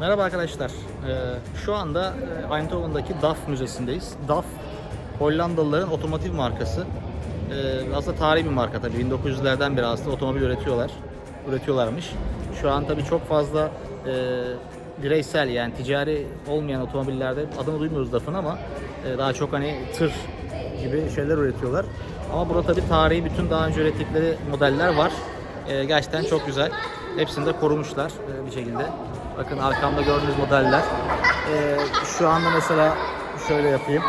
Merhaba arkadaşlar. Ee, şu anda e, Eindhoven'daki DAF Müzesi'ndeyiz. DAF, Hollandalıların otomotiv markası. Ee, aslında tarihi bir marka tabii. 1900'lerden beri aslında otomobil üretiyorlar. Üretiyorlarmış. Şu an tabii çok fazla e, bireysel yani ticari olmayan otomobillerde adını duymuyoruz DAF'ın ama e, daha çok hani tır gibi şeyler üretiyorlar. Ama burada tabii tarihi bütün daha önce ürettikleri modeller var. E, gerçekten çok güzel. Hepsini de korumuşlar e, bir şekilde. Bakın arkamda gördüğünüz modeller. E, şu anda mesela şöyle yapayım.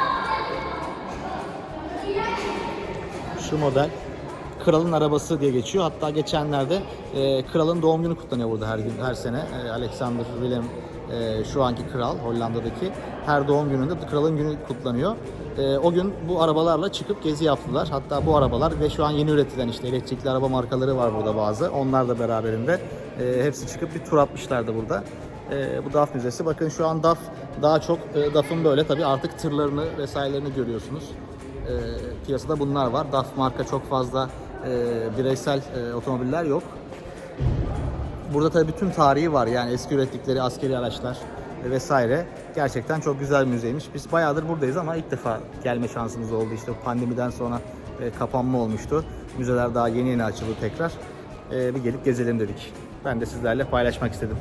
Şu model kralın arabası diye geçiyor. Hatta geçenlerde e, kralın doğum günü kutlanıyor burada her gün her sene. E, Alexander Willem e, şu anki kral Hollanda'daki her doğum gününde kralın günü kutlanıyor. E, o gün bu arabalarla çıkıp gezi yaptılar. Hatta bu arabalar ve şu an yeni üretilen işte elektrikli araba markaları var burada bazı. Onlar da beraberinde e, hepsi çıkıp bir tur atmışlardı burada. E, bu DAF Müzesi. Bakın şu an DAF daha çok e, DAF'ın böyle tabii artık tırlarını vesairelerini görüyorsunuz e, piyasada bunlar var. DAF marka çok fazla e, bireysel e, otomobiller yok. Burada tabii bütün tarihi var yani eski ürettikleri askeri araçlar e, vesaire. Gerçekten çok güzel bir müzeymiş. Biz bayağıdır buradayız ama ilk defa gelme şansımız oldu. İşte pandemiden sonra e, kapanma olmuştu. Müzeler daha yeni yeni açıldı tekrar. E, bir gelip gezelim dedik. Ben de sizlerle paylaşmak istedim.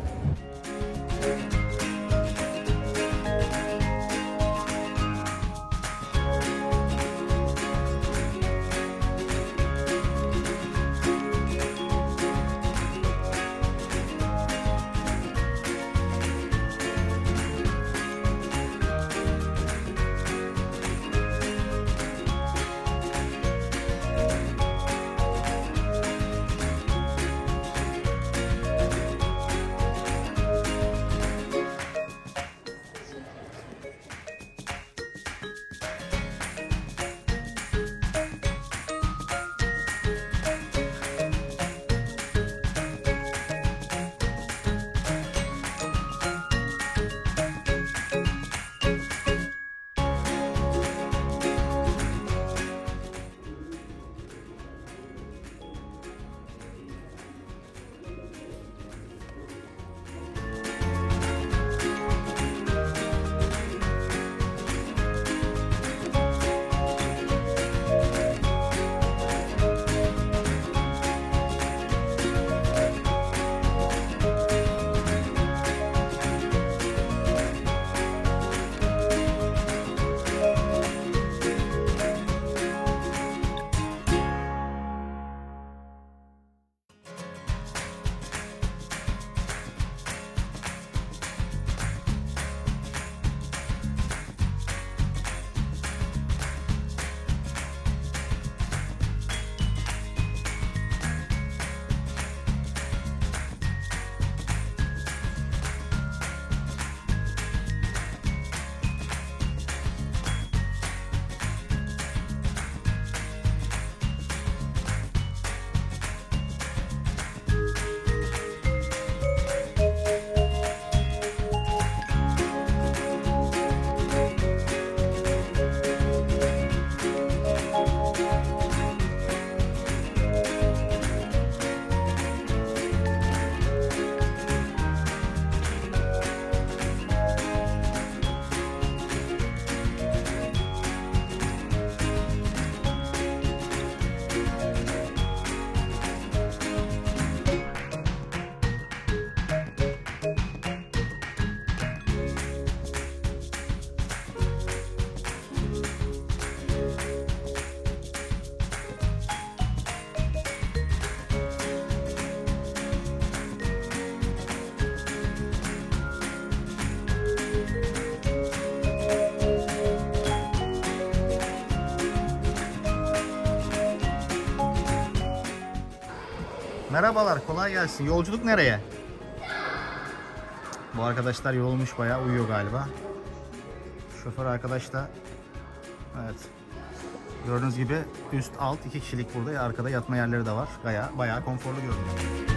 Merhabalar, kolay gelsin. Yolculuk nereye? Bu arkadaşlar yorulmuş bayağı, uyuyor galiba. Şoför arkadaş da evet. Gördüğünüz gibi üst alt iki kişilik burada. Arkada yatma yerleri de var. Bayağı, bayağı konforlu görünüyor.